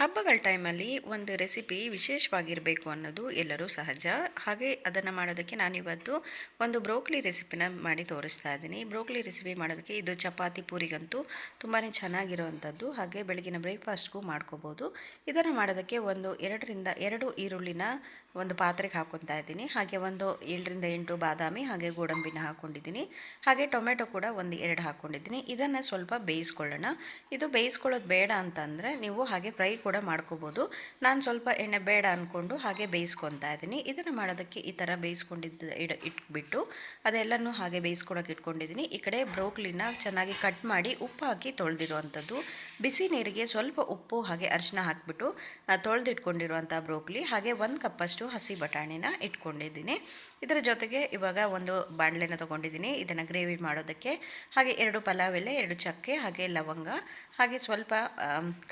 ಹಬ್ಬಗಳ ಟೈಮಲ್ಲಿ ಒಂದು ರೆಸಿಪಿ ವಿಶೇಷವಾಗಿರಬೇಕು ಅನ್ನೋದು ಎಲ್ಲರೂ ಸಹಜ. ಹಾಗೆ ಅದನ್ನು ಮಾಡೋದಕ್ಕೆ ನಾನಿವತ್ತು ಒಂದು ಬ್ರೋಕ್ಲಿ ರೆಸಿಪಿನ ಮಾಡಿ ತೋರಿಸ್ತಾ ಇದ್ದೀನಿ. ಬ್ರೋಕ್ಲಿ ರೆಸಿಪಿ ಮಾಡೋದಕ್ಕೆ ಇದು ಚಪಾತಿ ಪೂರಿಗಂತೂ ತುಂಬಾ ಚೆನ್ನಾಗಿರುವಂಥದ್ದು. ಹಾಗೆ ಬೆಳಗಿನ ಬ್ರೇಕ್ಫಾಸ್ಟ್ಗೂ ಮಾಡ್ಕೋಬೋದು. ಇದನ್ನು ಮಾಡೋದಕ್ಕೆ ಒಂದು ಎರಡರಿಂದ ಎರಡು ಈರುಳ್ಳಿನ ಒಂದು ಪಾತ್ರೆಗೆ ಹಾಕ್ಕೊತಾ ಇದ್ದೀನಿ. ಹಾಗೆ ಒಂದು ಏಳರಿಂದ ಎಂಟು ಬಾದಾಮಿ ಹಾಗೆ ಗೋಡಂಬಿನ ಹಾಕ್ಕೊಂಡಿದ್ದೀನಿ ಹಾಗೆ ಟೊಮೆಟೊ ಕೂಡ ಒಂದು ಎರಡು ಹಾಕ್ಕೊಂಡಿದ್ದೀನಿ ಇದನ್ನು ಸ್ವಲ್ಪ ಬೇಯಿಸ್ಕೊಳ್ಳೋಣ. ಇದು ಬೇಯಿಸ್ಕೊಳ್ಳೋದು ಬೇಡ ಅಂತಂದರೆ ನೀವು ಹಾಗೆ ಫ್ರೈ ಮಾಡ್ಕೋಬೋದು. ನಾನು ಸ್ವಲ್ಪ ಎಣ್ಣೆ ಬೇಡ ಅಂದ್ಕೊಂಡು ಹಾಗೆ ಬೇಯಿಸ್ಕೊತಾ ಇದ್ದೀನಿ. ಇದನ್ನು ಮಾಡೋದಕ್ಕೆ ಈ ಥರ ಬೇಯಿಸ್ಕೊಂಡಿದ್ದು ಇಡ ಇಟ್ಬಿಟ್ಟು ಅದೆಲ್ಲನೂ ಹಾಗೆ ಬೇಯಿಸ್ಕೊಳಕ್ಕೆ ಇಟ್ಕೊಂಡಿದ್ದೀನಿ. ಈ ಕಡೆ ಬ್ರೋಕ್ಲಿನ ಚೆನ್ನಾಗಿ ಕಟ್ ಮಾಡಿ ಉಪ್ಪು ಹಾಕಿ ತೊಳೆದಿರುವಂಥದ್ದು. ಬಿಸಿ ನೀರಿಗೆ ಸ್ವಲ್ಪ ಉಪ್ಪು ಹಾಗೆ ಅರಿಶಿನ ಹಾಕಿಬಿಟ್ಟು ತೊಳೆದಿಟ್ಕೊಂಡಿರುವಂಥ ಬ್ರೋಕ್ಲಿ, ಹಾಗೆ ಒಂದು ಕಪ್ಪಷ್ಟು ಹಸಿ ಬಟಾಣಿನ ಇಟ್ಕೊಂಡಿದ್ದೀನಿ. ಇದರ ಜೊತೆಗೆ ಇವಾಗ ಒಂದು ಬಾಣಲೆನ ತೊಗೊಂಡಿದ್ದೀನಿ. ಇದನ್ನು ಗ್ರೇವಿ ಮಾಡೋದಕ್ಕೆ, ಹಾಗೆ ಎರಡು ಪಲಾವ್ ಎಲೆ, ಎರಡು ಚಕ್ಕೆ, ಹಾಗೆ ಲವಂಗ, ಹಾಗೆ ಸ್ವಲ್ಪ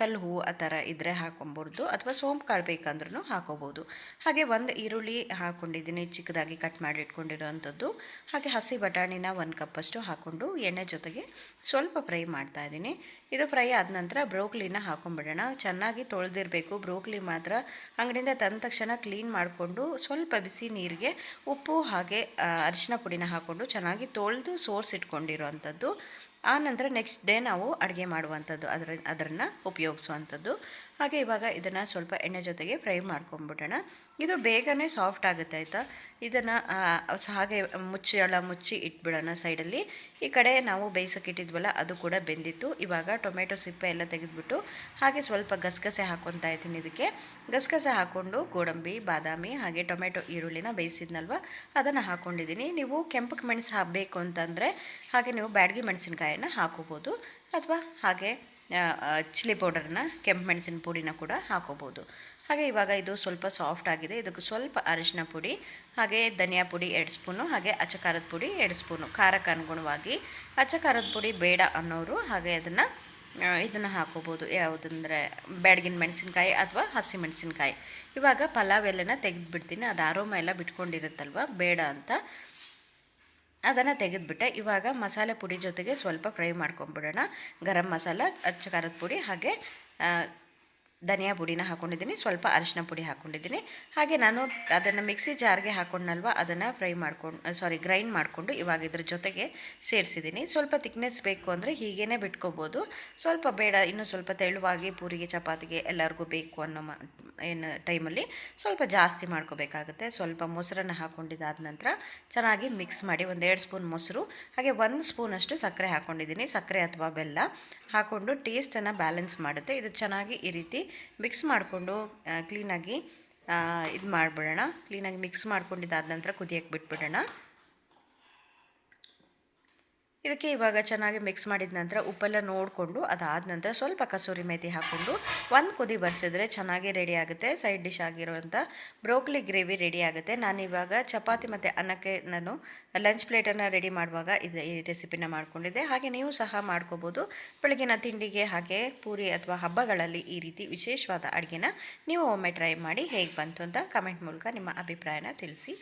ಕಲ್ಲು ಹೂವು ಆ ಥರ ಇದ್ದರೆ ಹಾಕೊಬೋದು ಅಥವಾ ಸೋಂಪು ಕಾಳು ಬೇಕಂದ್ರೂ ಹಾಕೋಬೋದು. ಹಾಗೆ ಒಂದು ಈರುಳ್ಳಿ ಹಾಕ್ಕೊಂಡಿದ್ದೀನಿ ಚಿಕ್ಕದಾಗಿ ಕಟ್ ಮಾಡಿ ಇಟ್ಕೊಂಡಿರೋವಂಥದ್ದು. ಹಾಗೆ ಹಸಿ ಬಟಾಣಿನ ಒಂದು ಕಪ್ಪಷ್ಟು ಹಾಕ್ಕೊಂಡು ಎಣ್ಣೆ ಜೊತೆಗೆ ಸ್ವಲ್ಪ ಫ್ರೈ ಮಾಡ್ತಾ ಇದ್ದೀನಿ. ಇದು ಫ್ರೈ ಆದ ನಂತರ ಬ್ರೋಕ್ಲಿನ ಹಾಕೊಂಡ್ಬಿಡೋಣ ಚೆನ್ನಾಗಿ ತೊಳೆದಿರಬೇಕು. ಬ್ರೋಕ್ಲಿ ಮಾತ್ರ ಅಂಗಡಿಯಿಂದ ತಂದ ತಕ್ಷಣ ಕ್ಲೀನ್ ಮಾಡಿಕೊಂಡು ಸ್ವಲ್ಪ ಬಿಸಿ ನೀರಿಗೆ ಉಪ್ಪು ಹಾಗೆ ಅರಿಶಿನ ಪುಡಿನ ಹಾಕ್ಕೊಂಡು ಚೆನ್ನಾಗಿ ತೊಳೆದು ಸೋರ್ಸಿಟ್ಕೊಂಡಿರೋವಂಥದ್ದು. ಆ ನಂತರ ನೆಕ್ಸ್ಟ್ ಡೇ ನಾವು ಅಡುಗೆ ಮಾಡುವಂಥದ್ದು, ಅದರ ಅದನ್ನು ಉಪಯೋಗಿಸುವಂಥದ್ದು. ಹಾಗೆ ಇವಾಗ ಇದನ್ನು ಸ್ವಲ್ಪ ಎಣ್ಣೆ ಜೊತೆಗೆ ಫ್ರೈ ಮಾಡ್ಕೊಂಬಿಡೋಣ. ಇದು ಬೇಗನೆ ಸಾಫ್ಟ್ ಆಗುತ್ತೆ ಆಯಿತಾ? ಇದನ್ನು ಹಾಗೆ ಮುಚ್ಚಳ ಮುಚ್ಚಿ ಇಟ್ಬಿಡೋಣ ಸೈಡಲ್ಲಿ ಈ ಕಡೆ ನಾವು ಬೇಯಿಸೋಕ್ಕಿಟ್ಟಿದ್ವಲ್ಲ ಅದು ಕೂಡ ಬೆಂದಿತ್ತು. ಇವಾಗ ಟೊಮೆಟೊ ಸಿಪ್ಪೆ ಎಲ್ಲ ತೆಗೆದುಬಿಟ್ಟು ಹಾಗೆ ಸ್ವಲ್ಪ ಗಸಗಸೆ ಹಾಕ್ಕೊತಾ ಇದ್ದೀನಿ ಇದಕ್ಕೆ. ಗಸಗಸೆ ಹಾಕ್ಕೊಂಡು ಗೋಡಂಬಿ, ಬಾದಾಮಿ, ಹಾಗೆ ಟೊಮೆಟೊ, ಈರುಳ್ಳಿನ ಬೇಯಿಸಿದ್ನಲ್ವ? ಅದನ್ನು ಹಾಕ್ಕೊಂಡಿದ್ದೀನಿ ನೀವು ಕೆಂಪಕ್ಕೆ ಮೆಣಸು ಹಾಕಬೇಕು ಅಂತಂದರೆ, ಹಾಗೆ ನೀವು ಬ್ಯಾಡಗಿ ಮೆಣಸಿನ್ಕಾಯನ್ನು ಹಾಕೋಬೋದು ಅಥವಾ ಹಾಗೆ ಚಿಲ್ಲಿ ಪೌಡರ್ನ, ಕೆಂಪು ಮೆಣಸಿನ ಪುಡಿನ ಕೂಡ ಹಾಕೋಬೋದು. ಹಾಗೆ ಇವಾಗ ಇದು ಸ್ವಲ್ಪ ಸಾಫ್ಟ್ ಆಗಿದೆ. ಇದಕ್ಕೆ ಸ್ವಲ್ಪ ಅರಿಶಿನ ಪುಡಿ, ಹಾಗೆ ಧನಿಯಾ ಪುಡಿ ಎರಡು ಸ್ಪೂನು, ಹಾಗೆ ಅಚ್ಚ ಖಾರದ ಪುಡಿ ಎರಡು ಸ್ಪೂನು. ಖಾರಕ್ಕೆ ಅನುಗುಣವಾಗಿ ಅಚ್ಚ ಖಾರದ ಪುಡಿ ಬೇಡ ಅನ್ನೋರು ಹಾಗೆ ಅದನ್ನು ಇದನ್ನು ಹಾಕೋಬೋದು. ಯಾವುದಂದರೆ ಬ್ಯಾಡಗಿನ ಮೆಣಸಿನ್ಕಾಯಿ ಅಥವಾ ಹಸಿ ಮೆಣಸಿನ್ಕಾಯಿ. ಇವಾಗ ಪಲಾವ್ ಎಲ್ಲನ ತೆಗೆದುಬಿಡ್ತೀನಿ. ಅದು ಆರೋಮ ಎಲ್ಲ ಬಿಟ್ಕೊಂಡಿರುತ್ತಲ್ವ? ಬೇಡ ಅಂತ. ಅದನ್ನು ತೆಗೆದುಬಿಟ್ಟೆ. ಇವಾಗ ಮಸಾಲೆ ಪುಡಿ ಜೊತೆಗೆ ಸ್ವಲ್ಪ ಫ್ರೈ ಮಾಡ್ಕೊಂಬಿಡೋಣ ಗರಂ ಮಸಾಲ, ಅಚ್ಚ ಖಾರದ ಪುಡಿ ಹಾಗೆ ಧನಿಯಾ ಪುಡಿನ ಹಾಕೊಂಡಿದ್ದೀನಿ, ಸ್ವಲ್ಪ ಅರಿಶಿನ ಪುಡಿ ಹಾಕ್ಕೊಂಡಿದ್ದೀನಿ ಹಾಗೆ ನಾನು ಅದನ್ನು ಮಿಕ್ಸಿ ಜಾರ್ಗೆ ಹಾಕೊಂಡ್ನಲ್ವ, ಅದನ್ನು ಫ್ರೈ ಮಾಡ್ಕೊಂಡು ಸಾರಿ ಗ್ರೈಂಡ್ ಮಾಡಿಕೊಂಡು ಇವಾಗ ಇದ್ರ ಜೊತೆಗೆ ಸೇರಿಸಿದ್ದೀನಿ. ಸ್ವಲ್ಪ ತಿಕ್ನೆಸ್ ಬೇಕು ಅಂದರೆ ಹೀಗೇ ಬಿಟ್ಕೋಬೋದು. ಸ್ವಲ್ಪ ಬೇಡ, ಇನ್ನೂ ಸ್ವಲ್ಪ ತೆಳುವಾಗಿ ಪೂರಿಗೆ, ಚಪಾತಿಗೆ ಎಲ್ಲರಿಗೂ ಬೇಕು ಅನ್ನೋ ಮ, ಏನು ಟೈಮಲ್ಲಿ ಸ್ವಲ್ಪ ಜಾಸ್ತಿ ಮಾಡ್ಕೋಬೇಕಾಗುತ್ತೆ. ಸ್ವಲ್ಪ ಮೊಸರನ್ನು ಹಾಕ್ಕೊಂಡಿದ್ದಾದ ನಂತರ ಚೆನ್ನಾಗಿ ಮಿಕ್ಸ್ ಮಾಡಿ ಒಂದು ಎರಡು ಸ್ಪೂನ್ ಮೊಸರು, ಹಾಗೆ ಒಂದು ಸ್ಪೂನಷ್ಟು ಸಕ್ಕರೆ ಹಾಕ್ಕೊಂಡಿದ್ದೀನಿ ಸಕ್ಕರೆ ಅಥವಾ ಬೆಲ್ಲ ಹಾಕ್ಕೊಂಡು ಟೇಸ್ಟನ್ನು ಬ್ಯಾಲೆನ್ಸ್ ಮಾಡುತ್ತೆ. ಇದು ಚೆನ್ನಾಗಿ ಈ ರೀತಿ ಮಿಕ್ಸ್ ಮಾಡಿಕೊಂಡು ಕ್ಲೀನಾಗಿ ಇದು ಮಾಡಿಬಿಡೋಣ ಕ್ಲೀನಾಗಿ ಮಿಕ್ಸ್ ಮಾಡ್ಕೊಂಡಿದ್ದಾದ ನಂತರ ಕುದಿಯಕ್ಕೆ ಬಿಟ್ಬಿಡೋಣ. ಇದಕ್ಕೆ ಇವಾಗ ಚೆನ್ನಾಗಿ ಮಿಕ್ಸ್ ಮಾಡಿದ ನಂತರ ಉಪ್ಪೆಲ್ಲ ನೋಡಿಕೊಂಡು ಅದಾದ ನಂತರ ಸ್ವಲ್ಪ ಕಸೂರಿ ಮೇತಿ ಹಾಕ್ಕೊಂಡು ಒಂದು ಕುದಿ ಬರ್ಸಿದ್ರೆ ಚೆನ್ನಾಗಿ ರೆಡಿ ಆಗುತ್ತೆ. ಸೈಡ್ ಡಿಶ್ ಆಗಿರುವಂಥ ಬ್ರೋಕ್ಲಿ ಗ್ರೇವಿ ರೆಡಿ ಆಗುತ್ತೆ. ನಾನು ಇವಾಗ ಚಪಾತಿ ಮತ್ತು ಅನ್ನಕ್ಕೆ ನಾನು ಲಂಚ್ ಪ್ಲೇಟನ್ನು ರೆಡಿ ಮಾಡುವಾಗ ಇದು ಈ ರೆಸಿಪಿನ ಮಾಡಿಕೊಂಡಿದ್ದೆ. ಹಾಗೆ ನೀವು ಸಹ ಮಾಡ್ಕೋಬೋದು. ಬೆಳಗಿನ ತಿಂಡಿಗೆ ಹಾಗೆ ಪೂರಿ ಅಥವಾ ಹಬ್ಬಗಳಲ್ಲಿ ಈ ರೀತಿ ವಿಶೇಷವಾದ ಅಡುಗೆನ ನೀವು ಒಮ್ಮೆ ಟ್ರೈ ಮಾಡಿ ಹೇಗೆ ಬಂತು ಅಂತ ಕಮೆಂಟ್ ಮೂಲಕ ನಿಮ್ಮ ಅಭಿಪ್ರಾಯನ ತಿಳಿಸಿ.